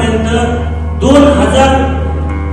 आतापर्यंत दोन हजार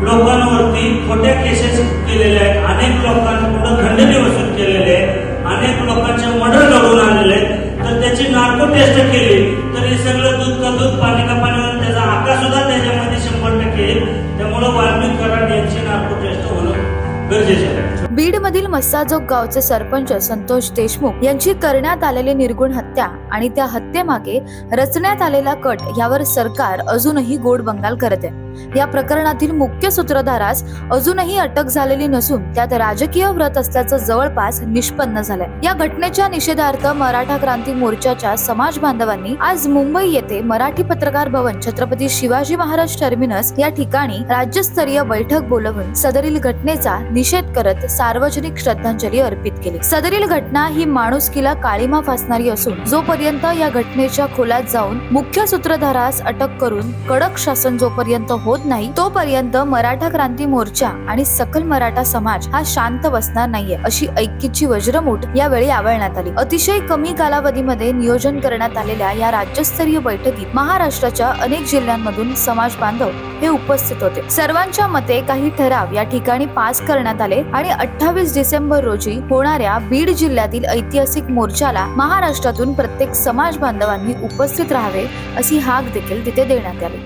लोकांवरती खोट्या केसेस केलेल्या आहेत. अनेक लोकांपुढे खंडणी वसूल केलेले आहे अनेक लोकांचे मर्डर घडवून आलेले आहेत. तर त्याची नार्को टेस्ट केली तर हे सगळं दूध का दूध पाणी का पाणी होऊन त्याचा आकार सुद्धा त्याच्यामध्ये शंभर टक्के येईल त्यामुळं वाल्मिक कराड यांची नार्को टेस्ट होणं गरजेचं आहे. बीडमधील मस्साजोग गावचे सरपंच संतोष देशमुख यांची करण्यात आलेली निर्गुण हत्या आणि त्या हत्येमागे रचण्यात आलेला कट यावर सरकार अजूनही गोड बंगाल करत आहे. या प्रकरणातील मुख्य सूत्रधारास अजूनही अटक झालेली नसून त्यात राजकीय व्रत असल्याचं जवळपास निष्पन्न झालंय. या घटनेच्या निषेधार्थ मराठा क्रांती मोर्चाच्या समाज बांधवांनी आज मुंबई येथे मराठी पत्रकार भवन छत्रपती शिवाजी महाराज टर्मिनस या ठिकाणी राज्यस्तरीय बैठक बोलवून सदरील घटनेचा निषेध करत सार्वजनिक श्रद्धांजली अर्पित केली. सदरील घटना ही माणुसकीला काळीमा फासणारी असून जोपर्यंत या घटनेच्या खोलात जाऊन मुख्य सूत्रधारास अटक करून कडक शासन जोपर्यंत होत नाही तोपर्यंत मराठा क्रांती मोर्चा आणि सकल मराठा समाज हा शांत बसणार नाहीये अशी ऐक्यची वज्रमूठ यावेळी आवळण्यात आली. अतिशय कमी कालावधीमध्ये नियोजन करण्यात आलेल्या या राज्यस्तरीय बैठकीत महाराष्ट्राच्या अनेक जिल्ह्यांमधून समाज बांधव हे उपस्थित होते. सर्वांच्या मते काही ठराव या ठिकाणी पास करण्यात आले आणि अठ्ठावीस डिसेंबर रोजी होणाऱ्या बीड जिल्ह्यातील ऐतिहासिक मोर्चाला महाराष्ट्रातून प्रत्येक समाज बांधवांनी उपस्थित राहावे अशी हाक देखील तिथे देण्यात आली.